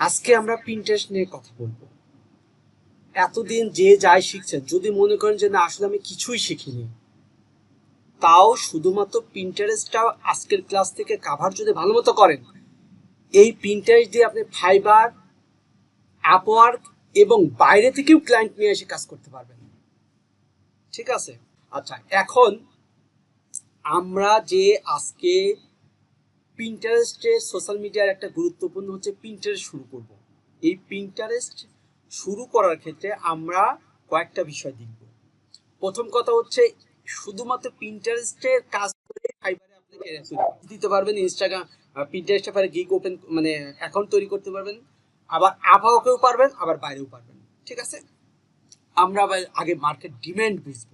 আজকে আমরা প্রিন্টারেস্ট নিয়ে কথা বলব। এতদিন যে যাই শিখছেন, যদি মনে করেন যে না, আসলে আমি কিছুই শিখিনি, তাও শুধুমাত্র প্রিন্টারেস্টটা আজকের ক্লাস থেকে কাভার যদি ভালো মতো করেন, এই প্রিন্টারেস্ট দিয়ে আপনি ফাইবার আপওয়ার্ক এবং বাইরে থেকেও ক্লায়েন্ট নিয়ে এসে কাজ করতে পারবেন। ঠিক আছে? আচ্ছা এখন আমরা যে আজকে প্রিন্টারেস্টে সোশ্যাল মিডিয়ার একটা গুরুত্বপূর্ণ হচ্ছে প্রিন্টারেস্ট শুরু করব। এই প্রিন্টারেস্ট শুরু করার ক্ষেত্রে আমরা কয়েকটা বিষয় দেখব। প্রথম কথা হচ্ছে শুধুমাত্র প্রিন্টারেস্টের কাজ করে ফাইবারে আপনি career দিতে পারবেন ইনস্টাগ্রাম প্রিন্টারেস্টে পারে গিগ ওপেন মানে অ্যাকাউন্ট তৈরি করতে পারবেন। আবার আবহাওয়াকেও পারবেন, আবার বাইরেও পারবেন। ঠিক আছে? আমরা আগে মার্কেট ডিমান্ড বুঝব।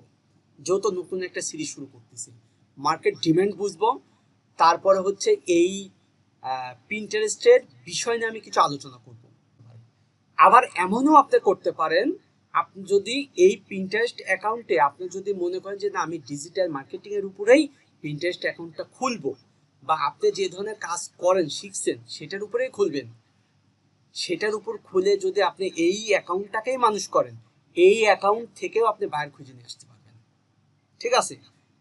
যেহেতু নতুন একটা সিরিজ শুরু করতেছি মার্কেট ডিম্যান্ড বুঝব। তারপরে হচ্ছে এই প্রিন্টারেস্টের বিষয় নিয়ে আমি কিছু আলোচনা করব। আবার এমনও আপনি করতে পারেন আপনি যদি এই প্রিন্টারেস্ট অ্যাকাউন্টে আপনি যদি মনে করেন যে, না, আমি ডিজিটাল মার্কেটিং এর উপরেই প্রিন্টারেস্ট অ্যাকাউন্টটা খুলবো, বা আপনি যে ধরনের কাজ করেন, শিখছেন, সেটার উপরেই খুলবেন। সেটার উপর খুলে যদি আপনি এই অ্যাকাউন্টটাকেই মানুষ করেন, এই অ্যাকাউন্ট থেকেও আপনি বাইরে খুঁজে নিয়ে আসতে পারবেন। ঠিক আছে?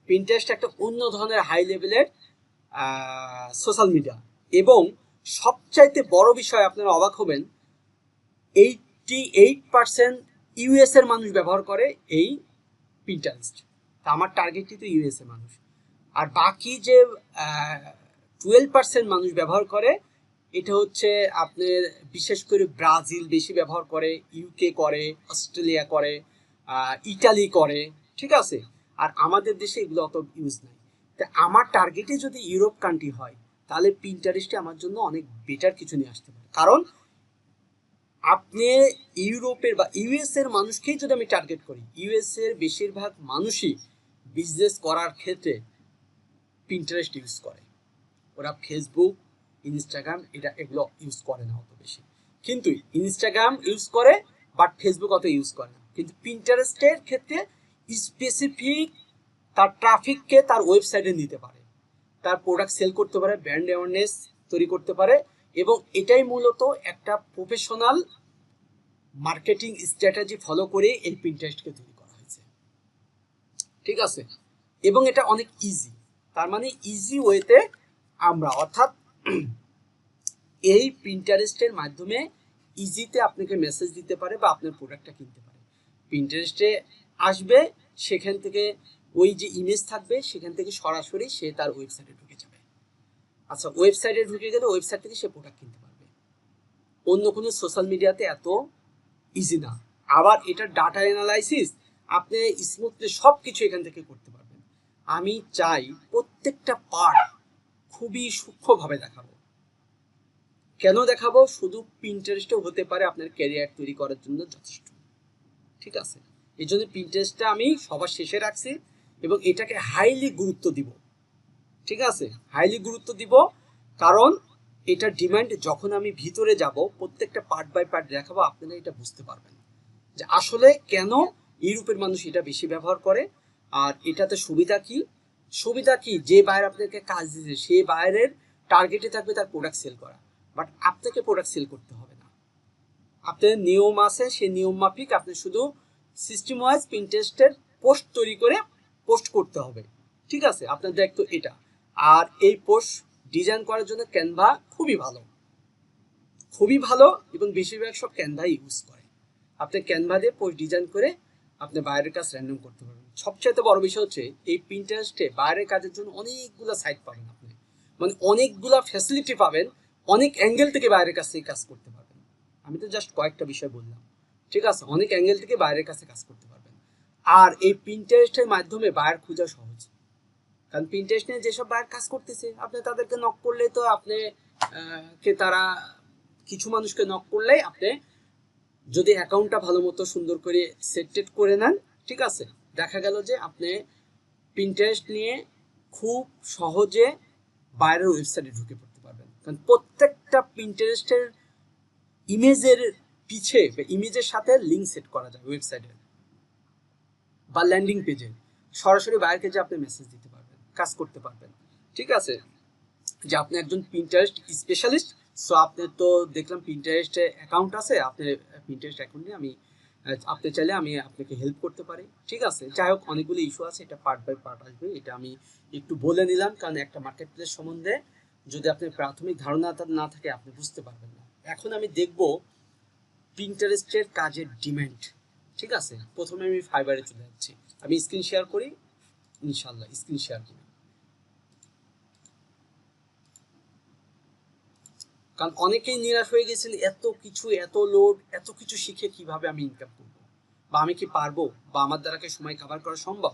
প্রিন্টারেস্ট একটা অন্য ধরনের হাই লেভেলের সোশ্যাল মিডিয়া এবং সবচাইতে বড় বিষয় আপনারা অবাক হবেন এইটি এইট পার্সেন্ট ইউএস এর মানুষ ব্যবহার করে এই প্রিন্টারেস্ট তা আমার টার্গেটই তো ইউএস এর মানুষ। আর বাকি যে টুয়েলভ পার্সেন্ট মানুষ ব্যবহার করে, এটা হচ্ছে আপনার বিশেষ করে ব্রাজিল বেশি ব্যবহার করে ইউকে করে, অস্ট্রেলিয়া করে ইটালি করে, ঠিক আছে? আর আমাদের দেশে এগুলো অত ইউজ নাই। তা আমার টার্গেটে যদি ইউরোপ কান্ট্রি হয়, তাহলে প্রিন্টারেস্টে আমার জন্য অনেক বেটার কিছু নিয়ে আসতে পারে। কারণ আপনি ইউরোপের বা ইউএস এর মানুষকেই যদি আমি টার্গেট করি ইউএস এর বেশিরভাগ মানুষই বিজনেস করার ক্ষেত্রে প্রিন্টারেস্ট ইউজ করে। ওরা ফেসবুক ইনস্টাগ্রাম এটা এগুলো ইউজ করে না অত বেশি। কিন্তু ইনস্টাগ্রাম ইউজ করে বাট ফেসবুক অত ইউজ করে না। কিন্তু প্রিন্টারেস্টের ক্ষেত্রে স্পেসিফিক তার ট্রাফিককে তার ওয়েবসাইটে নিতে পারে। তার প্রোডাক্ট সেল করতে পারে ব্র্যান্ড অ্যাওয়ারনেস তৈরি করতে পারে এবং এটাই মূলত একটা প্রফেশনাল মার্কেটিং স্ট্র্যাটেজি ফলো করে এই প্রিন্টারেস্টকে তৈরি করা হয়েছে। ঠিক আছে? এবং এটা অনেক ইজি তার মানে ইজি ওয়েতে আমরা, অর্থাৎ এই প্রিন্টারেস্টের মাধ্যমে ইজিতে আপনাকে মেসেজ দিতে পারে বা আপনার প্রোডাক্টটা কিনতে পারে। প্রিন্টারেস্টে আসবে, সেখান থেকে ওই যে ইমেজ থাকবে, সেখান থেকে সরাসরি সে তার ওয়েবসাইটে ঢুকে যাবে। আচ্ছা ওয়েবসাইটে ঢুকে গেলে ওয়েবসাইট থেকে সে প্রোডাক্ট কিনতে পারবে। অন্য কোনো সোশ্যাল মিডিয়াতে এত ইজি না। আবার এটা ডাটা অ্যানালাইসিস আপনি স্মুথলি সব কিছু এখান থেকে করতে পারবেন। আমি চাই প্রত্যেকটা পার্ট খুবই সূক্ষ্মভাবে দেখাবো। কেন দেখাবো? শুধু প্রিন্টারেস্টও হতে পারে আপনার ক্যারিয়ার তৈরি করার জন্য যথেষ্ট। ঠিক আছে? এই জন্য প্রিন্টারেস্টটা আমি সবার শেষে রাখছি। এবং এটাকে হাইলি গুরুত্ব দিব। ঠিক আছে? হাইলি গুরুত্ব দিব কারণ এটা ডিমান্ড যখন আমি ভিতরে যাব, প্রত্যেকটা পার্ট বাই পার্ট দেখাবো, আপনারা এটা বুঝতে পারবেন। যে আসলে কেন ইউরোপের মানুষ এটা বেশি ব্যবহার করে, আর এটাতে সুবিধা কি? সুবিধা কি? যে বাইরে আপনাকে কাজ দিয়েছে সেই বাইরের টার্গেটে থাকবে তার প্রোডাক্ট সেল করা। বাট আপনাকে প্রোডাক্ট সেল করতে হবে না। আপনার নিয়ম আছে সেই নিয়ম মাফিক, আপনি শুধু সিস্টেম ওয়াইজ প্রিন্টেস্টের পোস্ট তৈরি করে পোস্ট করতে হবে। ঠিক আছে? আপনার দায়িত্ব এটা। আর এই পোস্ট ডিজাইন করার জন্য ক্যানভা খুবই ভালো। খুবই ভালো এবং বেশিরভাগ সব ক্যানভা ইউজ করে। আপনি ক্যানভা দিয়ে পোস্ট ডিজাইন করে আপনি বাইরের কাজ র্যান্ডম করতে পারবেন। সবচেয়ে বড় বিষয় হচ্ছে এই প্রিন্টারেস্টে বাইরের কাজের জন্য অনেকগুলো সাইট পাবেন আপনি। মানে অনেকগুলা ফ্যাসিলিটি পাবেন, অনেক অ্যাঙ্গেল থেকে বাইরের কাছ থেকে কাজ করতে পারবেন। আমি তো জাস্ট কয়েকটা বিষয় বললাম। ঠিক আছে? অনেক অ্যাঙ্গেল থেকে বাইরের কাছে কাজ করতে আর এই প্রিন্টারেস্টের মাধ্যমে বায়ার খোঁজা সহজ। কারণ প্রিন্টারেস্ট যেসব বায়ার কাজ করতেছে, আপনি তাদেরকে নক করলে তো আপনি কে তারা কিছু মানুষকে নক করলে আপনি যদি অ্যাকাউন্টটা ভালো মতো সুন্দর করে সেটেড করে নেন, ঠিক আছে? দেখা গেল যে আপনি প্রিন্টারেস্ট নিয়ে খুব সহজে বাইরের ওয়েবসাইটে ঢুকে পড়তে পারবেন। কারণ প্রত্যেকটা প্রিন্টারেস্টের ইমেজের পিছে বা ইমেজের সাথে লিঙ্ক সেট করা যায় ওয়েবসাইটের বা ল্যান্ডিং পেজে সরাসরি বাইরেকে যে আপনি মেসেজ দিতে পারবেন, কাজ করতে পারবেন। ঠিক আছে? যে আপনি একজন প্রিন্টারেস্ট স্পেশালিস্ট সো আপনার তো দেখলাম পিন্টারেস্টে অ্যাকাউন্ট আছে আপনার পিন্টারেস্ট অ্যাকাউন্টে আমি, আপনি চাইলে আমি আপনাকে হেল্প করতে পারি। ঠিক আছে? যাই হোক, অনেকগুলো ইস্যু আছে, এটা পার্ট বাই পার্ট আসবে, এটা আমি একটু বলে নিলাম, কারণ একটা মার্কেট প্লেস সম্বন্ধে যদি আপনার প্রাথমিক ধারণা না থাকে, আপনি বুঝতে পারবেন না। এখন আমি দেখব প্রিন্টারেস্টের কাজের ডিমান্ড ঠিক আছে? প্রথমে আমি ফাইবারে চলে যাচ্ছি। আমি স্ক্রিন শেয়ার করি ইনশাল্লাহ স্ক্রিন শেয়ার করি। কারণ অনেকেই নিরাশ হয়ে গেছেন এত কিছু, এত লোড এত কিছু শিখে কীভাবে আমি ইনকাম করব? বা আমি কি পারব? বা আমার দ্বারা কি সময় কভার করা সম্ভব?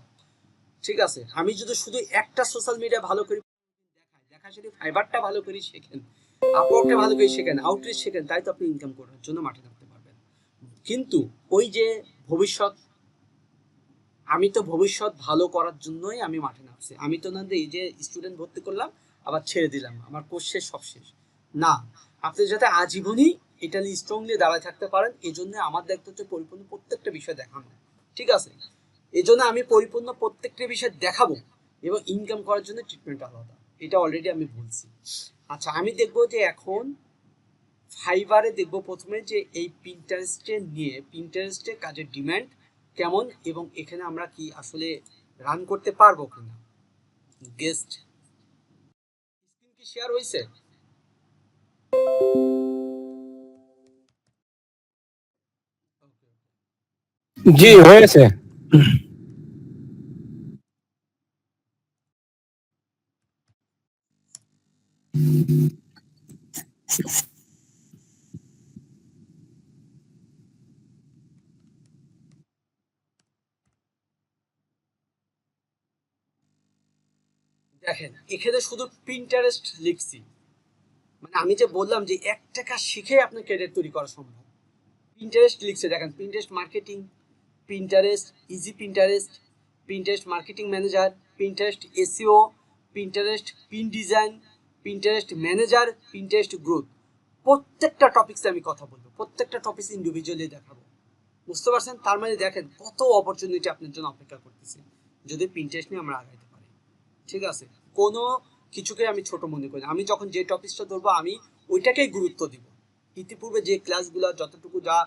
ঠিক আছে? আমি যদি শুধু একটা সোশ্যাল মিডিয়া ভালো করে দেখাই দেখা যদি ফাইবারটা ভালো করে, শেখেন। আপওয়ার্কটা ভালো করে, শেখেন আউটরিচ শেখেন, তাই তো আপনি ইনকাম করার জন্য মাঠে নামতে পারবেন। কিন্তু ওই যে ভবিষ্যৎ, আমি তো ভবিষ্যৎ ভালো করার জন্যই আমি মাঠে নামছি। আমি তো না এই যে স্টুডেন্ট ভর্তি করলাম, আবার ছেড়ে দিলাম। আমার কোর্স শেষ, সব শেষ। না, আপনি যাতে আজীবনই এটা নিয়ে স্ট্রংলি দাঁড়ায় থাকতে পারেন এই জন্য আমার দায়িত্ব হচ্ছে পরিপূর্ণ প্রত্যেকটা বিষয় দেখানো। ঠিক আছে? এই জন্য আমি পরিপূর্ণ প্রত্যেকটা বিষয় দেখাবো এবং ইনকাম করার জন্য ট্রিটমেন্ট আলাদা। এটা অলরেডি আমি বলছি। আচ্ছা আমি দেখব যে এখন ফাইবারে দেখব প্রথমে যে এই পিন্টারেস্টে নিয়ে পিন্টারেস্টে কাজের ডিমান্ড কেমন এবং এখানে আমরা কি আসলে রান করতে পারব কিনা? গেস্ট স্ক্রিন কি শেয়ার হয়েছে জি, হয়েছে। দেখেন, এখানে শুধু প্রিন্টারেস্ট লিখছি। মানে আমি যে বললাম যে এক টাকা শিখে আপনার ক্যারিয়ার তৈরি করা সম্ভব। প্রিন্টারেস্ট লিখছে, দেখেন Pinterest marketing Pinterest easy Pinterest Pinterest marketing manager Pinterest SEO Pinterest pin design Pinterest manager Pinterest growth প্রত্যেকটা টপিক্সে আমি কথা বলব, প্রত্যেকটা টপিক্স ইন্ডিভিজুয়ালি দেখাবো। বুঝতে পারছেন? তার মানে দেখেন, কত অপরচুনিটি আপনার জন্য অপেক্ষা করতেছে। যদি প্রিন্টারেস্ট নিয়ে আমরা আগাইতে পারি ঠিক আছে? কোনো কিছুকে আমি ছোট মনে করি। আমি যখন যে টপিকসটা ধরবো, আমি ওইটাকেই গুরুত্ব দিব। ইতিপূর্বে যে ক্লাসগুলো যতটুকু যা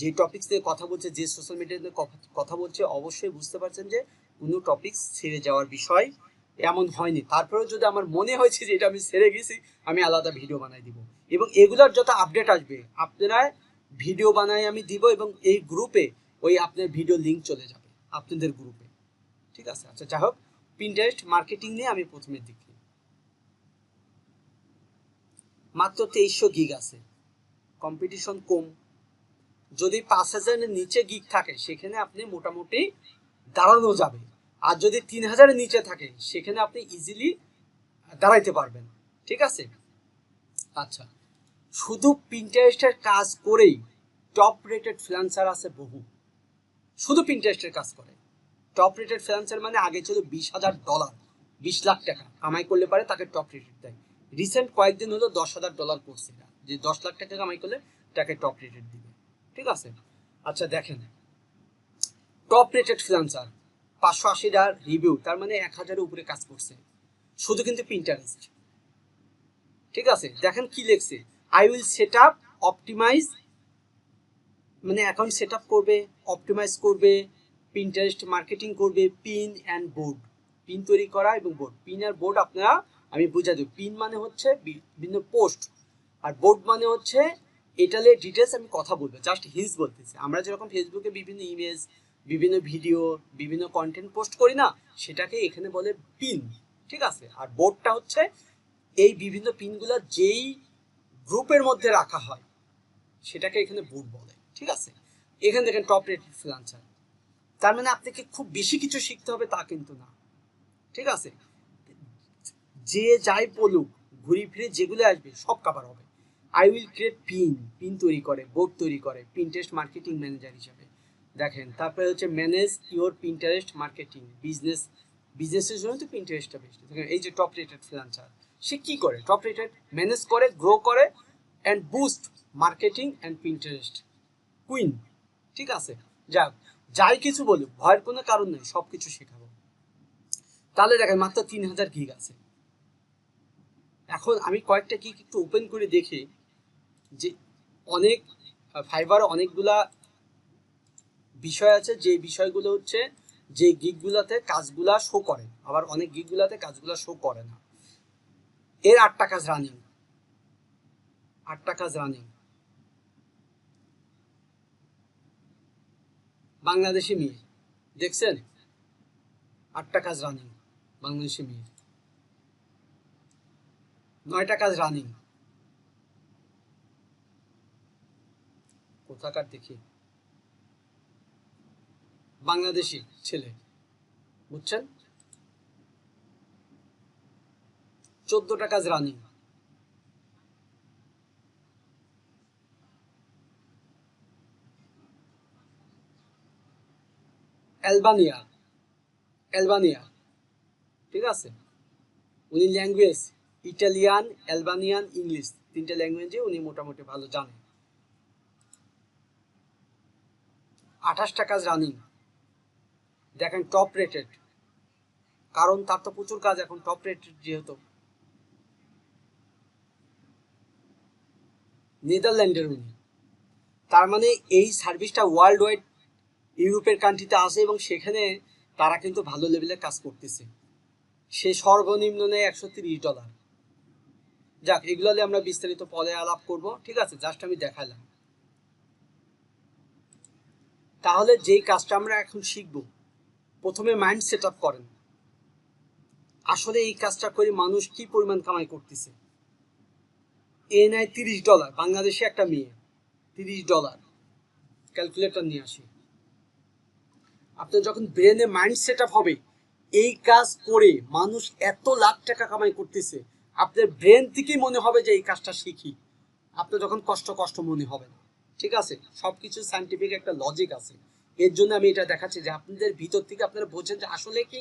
যে টপিক্স নিয়ে কথা বলছে, যে সোশ্যাল মিডিয়াতে কথা বলছে, অবশ্যই বুঝতে পারছেন যে কোনো টপিক্স ছেড়ে যাওয়ার বিষয় এমন হয়নি। তারপরেও যদি আমার মনে হয়েছে যে এটা আমি ছেড়ে গেছি, আমি আলাদা ভিডিও বানাই দিব। এবং এগুলোর যত আপডেট আসবে, আপনারা ভিডিও বানাই আমি দিব এবং এই গ্রুপে ওই আপনার ভিডিও লিঙ্ক চলে যাবে, আপনাদের গ্রুপে ঠিক আছে? আচ্ছা যাই হোক। পিন্টারেস্ট মার্কেটিং নিয়ে আমি প্রথমে দেখি। মাত্র তেইশশো গিগ আছে। কম্পিটিশন কম। যদি পাঁচ হাজারের নিচে গিগ থাকে, সেখানে আপনি মোটামুটি দাঁড়ানো যাবে। আর যদি তিন হাজারের নিচে থাকে, সেখানে আপনি ইজিলি দাঁড়াইতে পারবেন। ঠিক আছে? আচ্ছা। শুধু পিন্টারেস্টের কাজ করেই টপ রেটেড ফ্রিল্যান্সার আছে বহু। শুধু পিন্টারেস্টের কাজ করে। টপ রেটেড ফ্রিল্যান্সার মানে আগে ছিল বিশ হাজার ডলার বিশ লাখ টাকা। কামাই করলে পারে, তাকে টপ রেটেড দেয়। রিসেন্ট কয়েকদিন হলো দশ হাজার ডলার করছে এরা। যে দশ লাখ টাকা কামাই করলে, তাকে টপ রেটেড দিবে। ঠিক আছে? আচ্ছা দেখেন। টপ রেটেড ফ্রিল্যান্সার পাঁচশো আশিটার রিভিউ তার মানে এক হাজারের উপরে কাজ করছে। শুধু কিন্তু পিন্টারেস্ট ঠিক আছে? দেখেন কি লেখছে। I will set up optimize মানে অ্যাকাউন্ট সেট আপ করবে অপটিমাইজ করবে পিন্টারেস্ট মার্কেটিং করবে পিন অ্যান্ড বোর্ড পিন তৈরি করা এবং বোর্ড পিন আর বোর্ড আপনারা, আমি বুঝা দেব। পিন মানে হচ্ছে বিভিন্ন পোস্ট আর বোর্ড মানে হচ্ছে এটালে ডিটেলস আমি কথা বলব। জাস্ট হিন্স বলতেছি। আমরা যেরকম ফেসবুকে বিভিন্ন ইমেজ বিভিন্ন ভিডিও বিভিন্ন কন্টেন্ট পোস্ট করি না, সেটাকে এখানে বলে পিন ঠিক আছে? আর বোর্ডটা হচ্ছে এই বিভিন্ন পিনগুলো যেই গ্রুপের মধ্যে রাখা হয়, সেটাকে এখানে বোর্ড বলে। ঠিক আছে? এখানে দেখেন টপ রেটেড ফ্রিল্যান্সার তার মানে আপনাকে খুব বেশি কিছু শিখতে হবে তা কিন্তু না। ঠিক আছে? যে যাই বলুক, ঘুরি ফিরে যেগুলো আসবে, সব কাভার হবে। I will create pin pin তৈরি করে বোর্ড তৈরি করে পিন্টারেস্ট মার্কেটিং ম্যানেজার হিসেবে। দেখেন, তারপরে হচ্ছে manage your Pinterest marketing business বিজনেসের জন্য তো পিন্টারেস্টটা বেস্ট দেখেন, এই যে টপ রেটেড ফ্রিল্যান্সার সে কী করে? টপ রেটেড ম্যানেজ করে গ্রো করে and boost marketing and Pinterest queen ঠিক আছে? যাক যাই কিছু বলুক, ভয়ের কোনো কারণ নেই সব কিছু শেখাবো। তাহলে দেখেন, মাত্র তিন হাজার গিগ আছে। এখন আমি কয়েকটা গিগ একটু ওপেন করে দেখি যে অনেক ফাইবার অনেকগুলা বিষয় আছে, যে বিষয়গুলো হচ্ছে যে গিগগুলাতে কাজগুলা শো করে। আবার অনেক গিগগুলাতে কাজগুলা শো করে না। এর আটটা কাজ রানিং আটটা কাজ রানিং বাংলাদেশি মেয়ে দেখছেন? আটটা কাজ রানিং বাংলাদেশি মেয়ে নয়টা কাজ রানিং কোথাকার দেখি? বাংলাদেশি ছেলে। বুঝছেন? চোদ্দটা কাজ রানিং অ্যালবানিয়া। অ্যালবানিয়া। ঠিক আছে? উনি ল্যাঙ্গুয়েজ ইটালিয়ান অ্যালবানিয়ান ইংলিশ তিনটে ল্যাঙ্গুয়েজে উনি মোটামুটি ভালো জানেন। আঠাশটা কাজ রানিং দেখেন টপ রেটেড কারণ তার তো প্রচুর কাজ এখন টপ রেটেড যেহেতু। নেদারল্যান্ডের উনি। তার মানে এই সার্ভিসটা ওয়ার্ল্ড ওয়াইড ইউরোপের কান্ট্রিতে আছে এবং সেখানে তারা কিন্তু ভালো লেভেলে কাজ করতেছে। সে সর্বনিম্ন নেয় একশো তিরিশ ডলার যাক, এগুলো আমরা বিস্তারিত পরে আলাপ করব, ঠিক আছে? জাস্ট আমি দেখালাম। তাহলে যেই কাজটা আমরা এখন শিখব, প্রথমে মাইন্ড সেট আপ করেন। আসলে এই কাজটা করে মানুষ কি পরিমাণ কামাই করতেছে? এ নেয় তিরিশ ডলার বাংলাদেশে একটা মেয়ে, তিরিশ ডলার ক্যালকুলেটর নিয়ে আসি। আপনার যখন ব্রেনে মাইন্ড সেট আপ হবে, এই কাজ করে মানুষ এত লাখ টাকা কামাই করতেছে, আপনার ব্রেন থেকেই মনে হবে যে এই কাজটা শিখি। আপনার যখন কষ্ট কষ্ট মনে হবে না। ঠিক আছে? সব কিছু সাইন্টিফিক একটা লজিক আছে। এর জন্য আমি এটা দেখাচ্ছি যে আপনাদের ভিতর থেকে আপনারা বোঝেন যে আসলে কি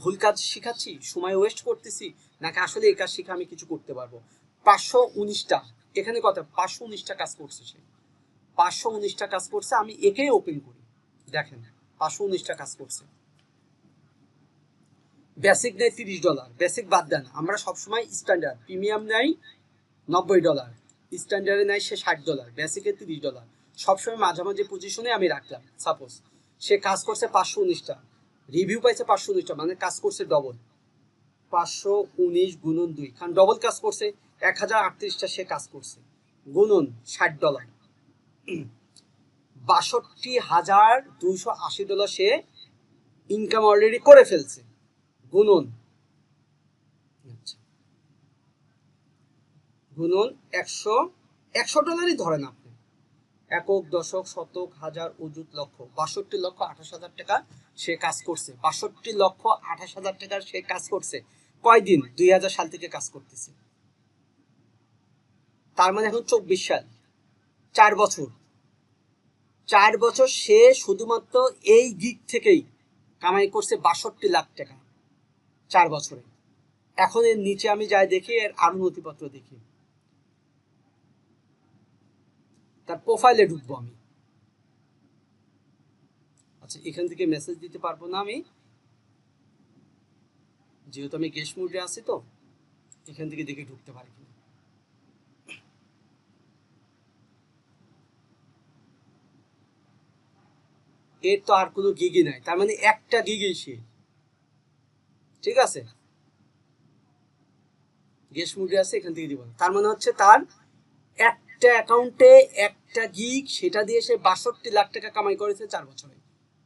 ভুল কাজ শিখাচ্ছি, সময় ওয়েস্ট করতেছি, নাকি আসলে এই কাজ শিখে আমি কিছু করতে পারব? পাঁচশো উনিশটা, এখানে কথা, পাঁচশো উনিশটা কাজ করছে সে। পাঁচশো উনিশটা কাজ করছে, আমি একেই ওপেন করি। দেখেন। পাঁচশো উনিশটা কাজ করছে। বেসিক নেয় তিরিশ ডলার বেসিক বাদ দেন। আমরা সবসময় স্ট্যান্ডার্ড প্রিমিয়াম নেই নব্বই ডলার স্ট্যান্ডার্ডে নেয় সে ষাট ডলার বেসিকে তিরিশ ডলার সবসময় মাঝামাঝি পজিশনে আমি রাখলাম সাপোজ সে কাজ করছে পাঁচশো উনিশটা রিভিউ পাইছে পাঁচশো উনিশটা মানে কাজ করছে ডবল পাঁচশো উনিশ গুণন দুই, কারণ ডবল কাজ করছে, এক হাজার আটত্রিশটা সে কাজ করছে। গুণন ষাট ডলার বাষট্টি হাজার দুইশো আশি ডলার সে ইনকাম অলরেডি করে ফেলছে। গুণন। আচ্ছা। গুণন একশো একশো ডলারই ধরেন আপনি। একক, দশক, শতক, হাজার অযুত লক্ষ। বাষট্টি লক্ষ আঠাশ হাজার টাকা সে কাজ করছে। বাষট্টি লক্ষ আঠাশ হাজার টাকার সে কাজ করছে। কয়দিন? দুই হাজার সাল থেকে কাজ করতেছে। তার মানে এখন চব্বিশ সাল। চার বছর। চার বছর সে শুধুমাত্র এই গিক থেকেই কামাই করছে বাষট্টি লাখ টাকা, চার বছরে। এখন এর নিচে আমি যাই দেখি, এর আরও নথিপত্র দেখি। তার প্রোফাইলে ঢুকবো আমি। আচ্ছা এখান থেকে মেসেজ দিতে পারব না আমি। যেহেতু আমি গেস্ট মুডে আছি তো, এখান থেকে দেখে ঢুকতে পারি কিনা এর তো আর কোনো গিগই নাই। তার মানে একটা গিগই সে। ঠিক আছে? গেস্ট মুডে আছে, এখান থেকে দিব তার মানে হচ্ছে তার একটা অ্যাকাউন্টে একটা গিগ, সেটা দিয়ে সে বাষট্টি লাখ টাকা কামাই করেছে চার বছরে।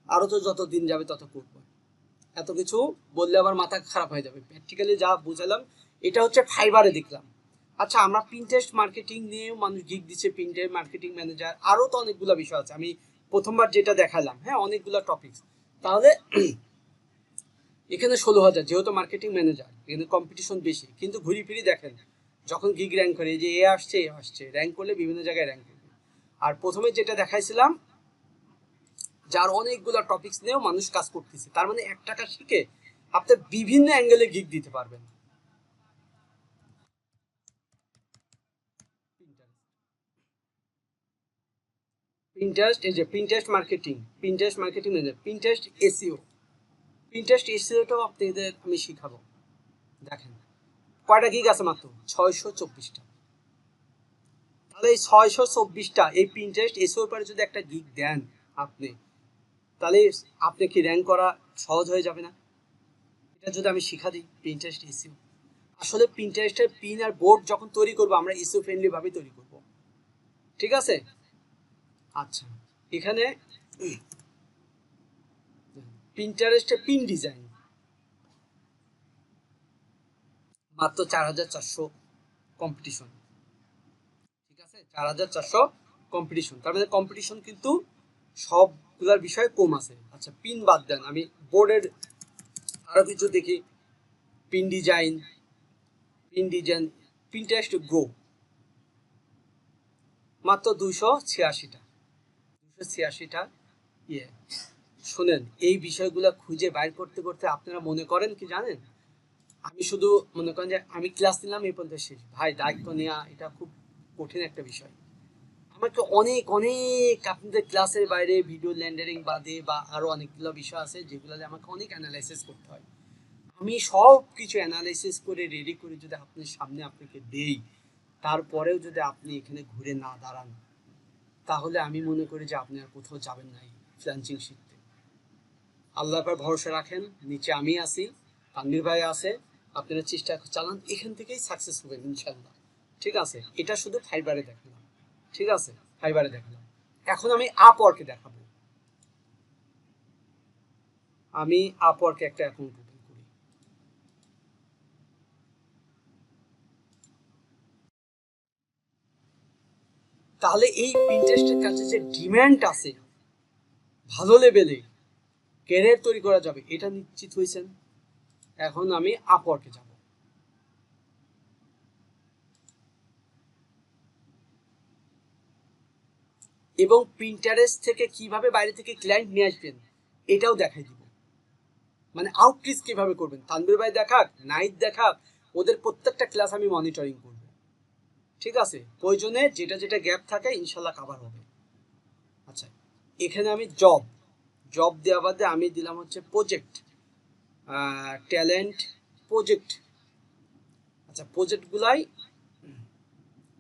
আরও তো যত দিন যাবে তত করব। এত কিছু বললে আবার মাথা খারাপ হয়ে যাবে। প্র্যাকটিক্যালি যা বুঝালাম, এটা হচ্ছে ফাইবারে দেখলাম। আচ্ছা আমরা প্রিন্টেস্ট মার্কেটিং নিয়েও মানুষ গিগ দিচ্ছে প্রিন্টের মার্কেটিং ম্যানেজার আরও তো অনেকগুলো বিষয় আছে। আমি প্রথমবার যেটা দেখালাম হ্যাঁ অনেকগুলো টপিকস তাহলে, এখানে ষোলো হাজার, যেহেতু মার্কেটিং ম্যানেজার এখানে কম্পিটিশন বেশি, কিন্তু ঘুরি ফিরি দেখেন, যখন গিগ র্যাঙ্ক করে যে এ আসছে এ আসছে র্যাঙ্ক করলে বিভিন্ন জায়গায় র্যাঙ্ক করবে। আর প্রথমে যেটা দেখাইছিলাম, যার অনেকগুলো টপিকস নিয়েও মানুষ কাজ করতেছে, তার মানে এক টাকা শিখে আপনি বিভিন্ন অ্যাঙ্গেলে গিগ দিতে পারবেন। প্রিন্টারেস্ট এই যে Pinterest marketing Pinterest marketing Pinterest SEO Pinterest এসিওটাও আপনাদের আমি শিখাবো। দেখেন, কয়টা গিগ আছে মাত্র? ছয়শো চব্বিশটা। তাহলে এই ছয়শো চব্বিশটা, এই প্রিন্টারেস্ট এসওর পরে যদি একটা গিগ দেন আপনি, তাহলে আপনি কি র্যাঙ্ক করা সহজ হয়ে যাবে না? এটা যদি আমি শিখা দিই প্রিন্টারেস্ট এসিও আসলে প্রিন্টারেস্টের পিন আর বোর্ড যখন তৈরি করব, আমরা এসিও ফ্রেন্ডলি ভাবে তৈরি করব। ঠিক আছে? আচ্ছা। এখানে প্রিন্টারেস্টের পিন ডিজাইন মাত্র চার হাজার চারশো কম্পিটিশন ঠিক আছে? চার হাজার চারশো কম্পিটিশন তার মানে কম্পিটিশন কিন্তু সবগুলার বিষয়ে কম আছে। আচ্ছা পিন বাদ দেন। আমি বোর্ডের আরও কিছু দেখি। Pin design pin design Pinterest grow মাত্র দুইশো ছিয়াশিটা। ছিয়াশিটা ইয়ে শুনেন, এই বিষয়গুলো খুঁজে বাইর করতে করতে আপনারা মনে করেন কি জানেন? আমি শুধু মনে করেন যে আমি ক্লাস নিলাম, এই পর্যন্ত শেষ। ভাই, দায়িত্ব নেওয়া এটা খুব কঠিন একটা বিষয়। আমাকে অনেক অনেক আপনাদের ক্লাসের বাইরে ভিডিও ল্যান্ডারিং বাদে বা আরও অনেকগুলো বিষয় আছে যেগুলো আমাকে অনেক অ্যানালাইসিস করতে হয়। আমি সব কিছু অ্যানালাইসিস করে রেডি করে যদি আপনার সামনে আপনাকে দেই, তারপরেও যদি আপনি এখানে ঘুরে না দাঁড়ান তাহলে আমি মনে করি যে আপনি আর কোথাও যাবেন নাই ফ্লান্সিং শিখতে। আল্লাহর পর ভরসা রাখেন, নিচে আমি আছি তানভীর ভাই আছে, আপনারা চেষ্টা চালান, এখান থেকেই সাকসেস হবেন ইনশাল্লাহ ঠিক আছে? এটা শুধু ফাইবারে দেখালাম। ঠিক আছে? ফাইবারে দেখালাম। এখন আমি আপ ওয়ার্কে দেখাবো। আমি আপ ওয়ার্কে একটা অ্যাকাউন্ট ওপেন করি তাহলে এই প্রিন্টারেস্টের কাছে যে ডিমান্ড আছে, ভালো লেভেলে ক্যারিয়ার তৈরি করা যাবে, এটা নিশ্চিত হয়েছেন। এখন আমি আপওয়ার্কে যাব। এবং প্রিন্টারেস্ট থেকে কীভাবে বাইরে থেকে ক্লায়েন্ট নিয়ে আসবেন, এটাও দেখাই দিব। মানে আউটরিচ কীভাবে করবেন? তানবীর ভাই দেখাক নাইট দেখাক, ওদের প্রত্যেকটা ক্লাস আমি মনিটরিং করব। ঠিক আছে? প্রয়োজনে যেটা যেটা গ্যাপ থাকে, ইনশাল্লাহ কাভার হবে। আচ্ছা এখানে আমি জব জব দেওয়া বাদে আমি দিলাম হচ্ছে প্রজেক্ট ট্যালেন্ট প্রজেক্ট আচ্ছা প্রজেক্টগুলাই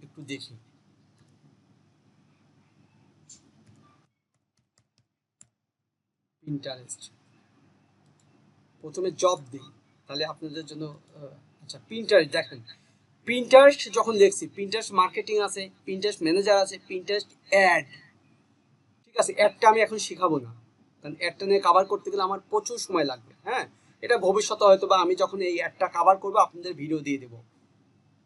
একটু দেখি। ইন্টারেস্ট প্রথমে জব দিই, তাহলে আপনাদের জন্য আচ্ছা প্রিন্টারেস্ট দেখেন। প্রিন্টারেস্ট যখন দেখছি প্রিন্টারেস্ট মার্কেটিং আছে প্রিন্টারেস্ট ম্যানেজার আছে প্রিন্টারেস্ট অ্যাড ঠিক আছে অ্যাডটা আমি এখন শেখাবো না। কারণ অ্যাডটা নিয়ে কাভার করতে গেলে আমার প্রচুর সময় লাগবে হ্যাঁ? এটা ভবিষ্যতে হয়তো বা আমি যখন এই অ্যাডটা কাভার করব, আপনাদের ভিডিও দিয়ে দেবো।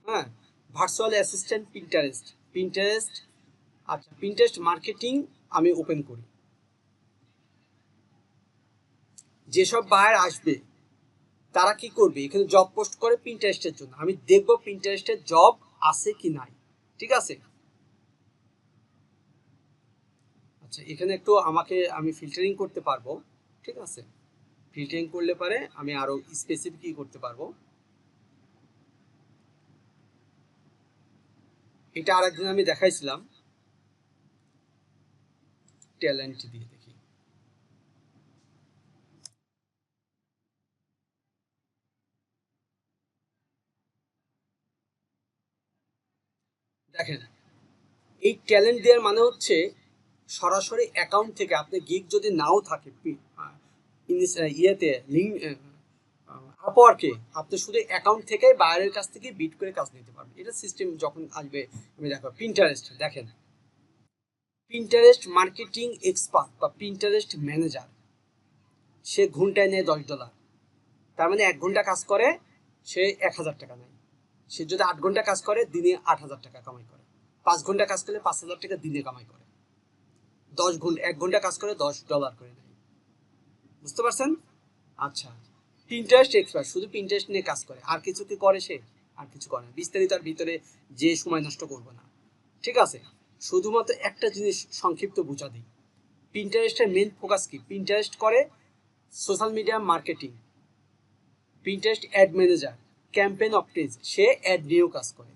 হ্যাঁ? ভার্চুয়াল অ্যাসিস্ট্যান্ট প্রিন্টারেস্ট প্রিন্টারেস্ট আচ্ছা প্রিন্টারেস্ট মার্কেটিং আমি ওপেন করি। যেসব বায়ার আসবে তারা কি করবে? এখানে জব পোস্ট করে প্রিন্টারেস্টের জন্য। আমি দেখব প্রিন্টারেস্টের জব আছে কি নাই। ঠিক আছে? আচ্ছা এখানে একটু আমাকে আমি ফিল্টারিং করতে পারব। ঠিক আছে? ফিল্টারিং করলে পারে আমি আরও স্পেসিফিক করতে পারব। এটা আরেকদিন আমি দেখাইছিলাম। ট্যালেন্ট দিয়ে দেখি। দেখেন, এই ট্যালেন্ট দেওয়ার মানে হচ্ছে সরাসরি অ্যাকাউন্ট থেকে আপনি গিগ যদি নাও থাকে ইয়েতে লিঙ্ক আপওয়ার্কে আপনি শুধু অ্যাকাউন্ট থেকে বাইরের কাছ থেকে বিট করে কাজ নিতে পারবেন। এটা সিস্টেম যখন আসবে, আমি দেখো প্রিন্টারেস্ট দেখেন। প্রিন্টারেস্ট মার্কেটিং এক্সপার্ট বা প্রিন্টারেস্ট ম্যানেজার সে ঘন্টায় নেয় দশ ডলার। তার মানে এক ঘণ্টা কাজ করে, সে এক হাজার টাকা নেয়। সে যদি আট ঘণ্টা কাজ করে, দিনে আট হাজার টাকা কামাই করে। পাঁচ ঘণ্টা কাজ করলে পাঁচ হাজার টাকা দিনে কামাই করে। দশ ঘণ্টা, এক ঘণ্টা কাজ করে দশ ডলার করে নেয়। বুঝতে পারছেন? আচ্ছা। প্রিন্টারেস্ট এক্সপার্ট শুধু প্রিন্টারেস্ট নিয়ে কাজ করে। আর কিছু কি করে সে? আর কিছু করে না। বিস্তারিত আর ভিতরে যে সময় নষ্ট করব না। ঠিক আছে? শুধুমাত্র একটা জিনিস সংক্ষিপ্ত বুঝা দিই। প্রিন্টারেস্টের মেন ফোকাস কি? প্রিন্টারেস্ট করে social media marketing Pinterest ad manager campaign অপটিজ সে অ্যাড নিয়েও কাজ করে।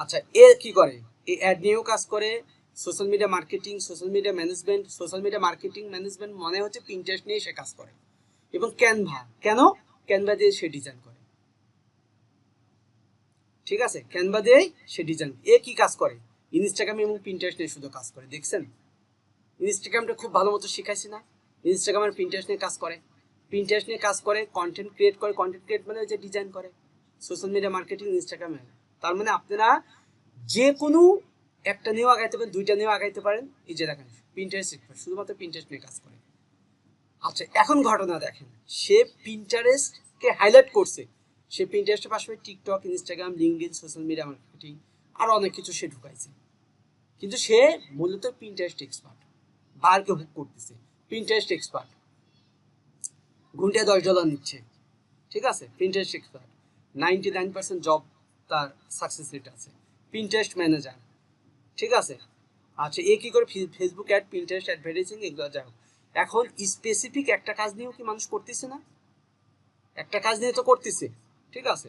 আচ্ছা এ কি করে? এ অ্যাড নিয়েও কাজ করে, social media marketing, social media management, social media marketing management মনে হচ্ছে প্রিন্টারেস্ট নিয়ে সে কাজ করে। এবং ক্যানভা কেন? ক্যানভা দিয়ে সে ডিজাইন করে। ঠিক আছে? ক্যানভা দিয়েই সে ডিজাইন এ কি কাজ করে? ইনস্টাগ্রাম এবং প্রিন্টারেস্ট নিয়ে শুধু কাজ করে, দেখছেন? ইনস্টাগ্রামটা খুব ভালো মতো শিখাইছি না? ইনস্টাগ্রাম আর নিয়ে কাজ করে। প্রিন্টারেস্ট নিয়ে কাজ করে কন্টেন্ট ক্রিয়েট করে কন্টেন্ট ক্রিয়েট মানে যে ডিজাইন করে সোশ্যাল মিডিয়া মার্কেটিং ইনস্টাগ্রামে তার মানে আপনারা যে কোনো একটা নিয়েও আগাইতে পারেন, দুইটা নিয়েও আগাইতে পারেন। এই যে দেখেন প্রিন্টারেস্ট শুধুমাত্র প্রিন্টারেস্ট নিয়ে কাজ করে। আচ্ছা এখন ঘটনা দেখেন। সে প্রিন্টারেস্টকে হাইলাইট করছে। সে প্রিন্টারেস্টের পাশাপাশি TikTok Instagram LinkedIn social media marketing আর অনেক কিছু সে ঢুকাইছে। কিন্তু সে মূলত প্রিন্টারেস্ট এক্সপার্ট বারকে হুক করতেছে। প্রিন্টারেস্ট এক্সপার্ট ঘন্টায় দশ ডলার নিচ্ছে। ঠিক আছে? Pinterest expert ninety nine percent job তার সাকসেস রেট আছে। প্রিন্টারেস্ট ম্যানেজার ঠিক আছে? আচ্ছা এ কী করে ফেসবুক অ্যাড প্রিন্টারেস্ট অ্যাডভার্টাইজিং এগুলো যাই এখন স্পেসিফিক একটা কাজ নিয়েও কি মানুষ করতেছে না? একটা কাজ নিয়ে তো করতেছে। ঠিক আছে?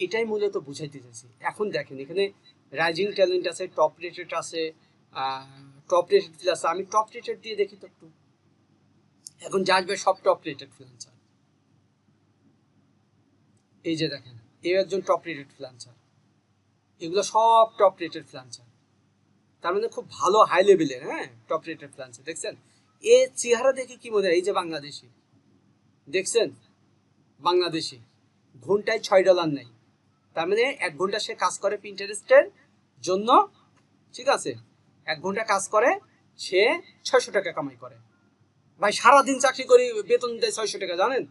এটাই মূলত বুঝাইতে চাইছি। এখন দেখেন, এখানে রাইজিং ট্যালেন্ট আছে টপ রেটেড আছে টপ রেটেড আছে। আমি টপ রেটেড দিয়ে দেখি তো একটু। এখন যা আসবে সব টপ রেটেড ফ্রিল্যান্সার এই যে দেখেন এই একজন টপ রেটেড ফ্রিল্যান্সার এগুলো সব টপ রেটেড ফ্রিল্যান্সার তার মানে খুব ভালো হাই লেভেলের হ্যাঁ টপ রেটেড ফ্রিল্যান্সার দেখছেন? এ চেহারা দেখে কি মনে হয়? এই যে বাংলাদেশি। দেখছেন? বাংলাদেশি। ঘন্টায় ছয় ডলার নেই তার মানে এক ঘণ্টা সে কাজ করে প্রিন্টারেস্টের জন্য, ঠিক আছে? এক ঘণ্টা কাজ করে, সে ছয়শো টাকা কামাই করে। ভাই, সারাদিন চাকরি করে, বেতন দেয় ছয়শো টাকা, জানেন?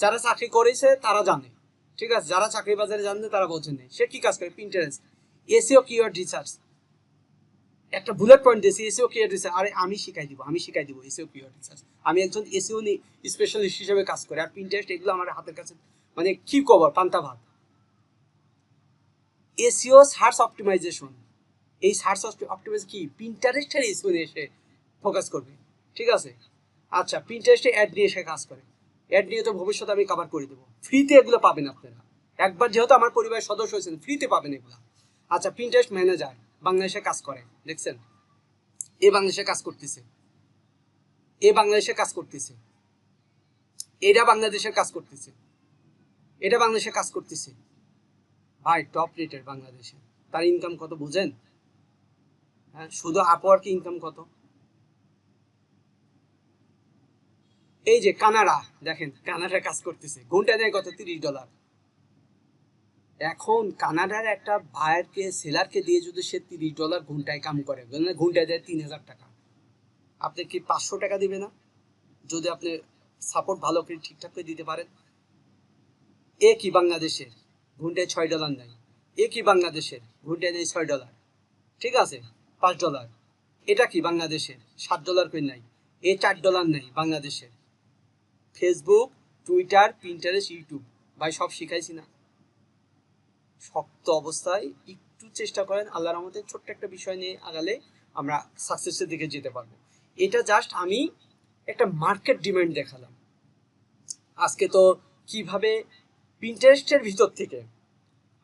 যারা চাকরি করেছে, তারা জানে। ঠিক আছে? যারা চাকরি বাজারে জানে, তারা বোঝেন সে কি কাজ করে? প্রিন্টারেস্ট এসিও কিওয়ার্ড রিসার্চ একটা বুলেট পয়েন্ট দিয়েছি এসিও কিওয়ার্ড রিসার্চ আরে, আমি শিখাই দিব, আমি শিখাই দিব এসিও কিওয়ার্ড রিসার্চ আমি একজন এসিও স্পেশালিস্ট হিসেবে কাজ করি। আর প্রিন্টারেস্ট এগুলো আমার হাতের কাছে মানে কি কভার পান্তা ভাত। এসিও সার্চ অপটিমাইজেশন এই সার্চ অপটিমাইজ কি? প্রিন্টারেস্টের এসিও নিয়ে এসে ফোকাস করবে। ঠিক আছে? আচ্ছা প্রিন্টারেস্টে অ্যাড নিয়ে এসে কাজ করে। অ্যাড নিয়ে তো ভবিষ্যতে আমি কভার করে দেবো। ফ্রিতে এগুলো পাবেন আপনারা। একবার যেহেতু আমার পরিবারের সদস্য হয়েছেন ফ্রিতে পাবেন এগুলো। আচ্ছা প্রিন্টারেস্ট ম্যানেজার বাংলাদেশে কাজ করে, দেখছেন? এ বাংলাদেশে কাজ করতেছে। এ বাংলাদেশে কাজ করতেছে। এটা বাংলাদেশের কাজ করতেছে। এটা বাংলাদেশে কাজ করতেছে। ভাই টপ রেটের বাংলাদেশে। তার ইনকাম কত, বুঝেন? হ্যাঁ শুধু আপওয়ার্ক ইনকাম কত? এই যে কানাডা, দেখেন কানাডা কাজ করতেছে। ঘণ্টা নেয় কত তিরিশ ডলার। এখন কানাডার একটা বায়ারকে, সেলারকে দিয়ে যদি সে তিরিশ ডলার ঘন্টায় কাম করে মানে ঘন্টায় দেয় তিন হাজার টাকা। আপনি কি পাঁচশো টাকা দিবে না? যদি আপনি সাপোর্ট ভালো করে ঠিকঠাক করে দিতে পারেন। এ কি বাংলাদেশের? ঘন্টায় ছয় ডলার নেয় এ কি বাংলাদেশের? ঘন্টায় নেয় ছয় ডলার। ঠিক আছে? পাঁচ ডলার। এটা কি বাংলাদেশের? সাত ডলার করে নেয় এ চার ডলার নেই বাংলাদেশের। ফেসবুক টুইটার প্রিন্টারেস্ট ইউটিউব ভাই, সব শিখাইছি না। শক্ত অবস্থায় একটু চেষ্টা করেন আল্লাহর আমাদের ছোট্ট একটা বিষয় নিয়ে আগালে আমরা সাকসেসের দিকে যেতে পারব। এটা জাস্ট আমি একটা মার্কেট ডিমান্ড দেখালাম। আজকে তো কীভাবে প্রিন্টারেস্টের ভিতর থেকে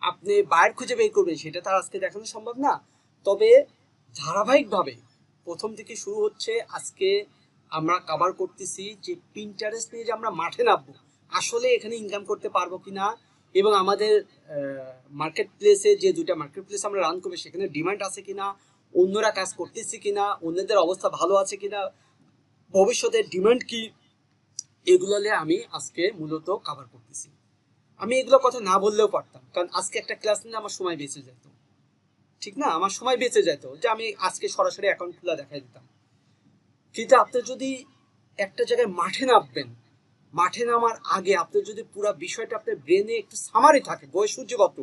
আপনি বাইর খুঁজে বের করবেন সেটা তার আজকে দেখানো সম্ভব না। তবে ধারাবাহিকভাবে প্রথম থেকে শুরু হচ্ছে আজকে আমরা কাভার করতেছি যে প্রিন্টারেস্ট নিয়ে যে আমরা মাঠে নামবো, আসলে এখানে ইনকাম করতে পারব কি না এবং আমাদের মার্কেট প্লেসে যে দুটা মার্কেট প্লেস আমরা রান করব, সেখানে ডিমান্ড আছে কি না অন্যরা কাজ করতেছে কিনা? অন্যদের অবস্থা ভালো আছে কি না ভবিষ্যতের ডিমান্ড কি? এগুলো আমি আজকে মূলত কাভার করতেছি। আমি এগুলো কথা না বললেও পারতাম, কারণ আজকে একটা ক্লাস নিলে আমার সময় বেঁচে যেত। ঠিক না? আমার সময় বেঁচে যেত, যে আমি আজকে সরাসরি অ্যাকাউন্ট খোলা দেখাই দিতাম। কিন্তু আপনি যদি একটা জায়গায় মাঠে নামবেন, মাঠে নামার আগে আপনার যদি পুরো বিষয়টা আপনার ব্রেনে একটু সামারি থাকে বয়স সূর্যগত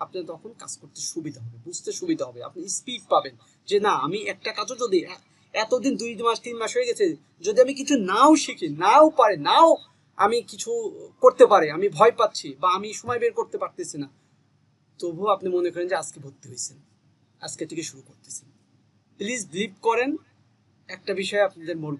আপনার তখন কাজ করতে সুবিধা হবে, বুঝতে সুবিধা হবে, আপনি স্পিড পাবেন। যে না, আমি একটা কাজও যদি এতদিন দুই মাস, তিন মাস হয়ে গেছে, যদি আমি কিছু নাও শিখি, নাও পারে, নাও আমি কিছু করতে পারে, আমি ভয় পাচ্ছি বা আমি সময় বের করতে পারতেছি না, তবুও আপনি মনে করেন যে আজকে ভর্তি হয়েছেন, আজকে থেকে শুরু করতেছেন। প্লিজ বিলিভ করেন একটা বিষয়ে আপনাদের মন